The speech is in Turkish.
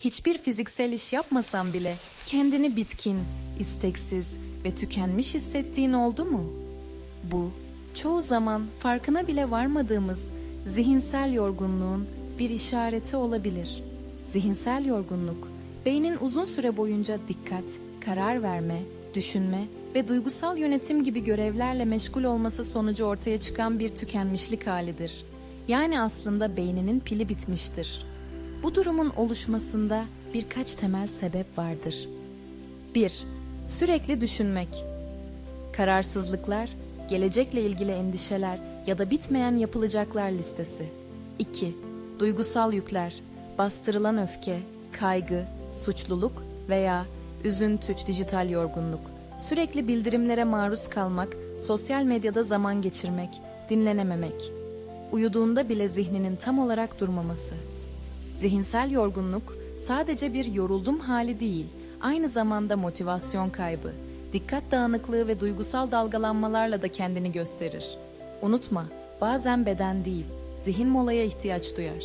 Hiçbir fiziksel iş yapmasan bile kendini bitkin, isteksiz ve tükenmiş hissettiğin oldu mu? Bu, çoğu zaman farkına bile varmadığımız zihinsel yorgunluğun bir işareti olabilir. Zihinsel yorgunluk, beynin uzun süre boyunca dikkat, karar verme, düşünme ve duygusal yönetim gibi görevlerle meşgul olması sonucu ortaya çıkan bir tükenmişlik halidir. Yani aslında beyninin pili bitmiştir. Bu durumun oluşmasında birkaç temel sebep vardır. 1. Sürekli düşünmek. Kararsızlıklar, gelecekle ilgili endişeler ya da bitmeyen yapılacaklar listesi. 2. Duygusal yükler, bastırılan öfke, kaygı, suçluluk veya üzüntü, dijital yorgunluk. Sürekli bildirimlere maruz kalmak, sosyal medyada zaman geçirmek, dinlenememek. Uyuduğunda bile zihninin tam olarak durmaması. Zihinsel yorgunluk sadece bir yoruldum hali değil, aynı zamanda motivasyon kaybı, dikkat dağınıklığı ve duygusal dalgalanmalarla da kendini gösterir. Unutma, bazen beden değil, zihin molaya ihtiyaç duyar.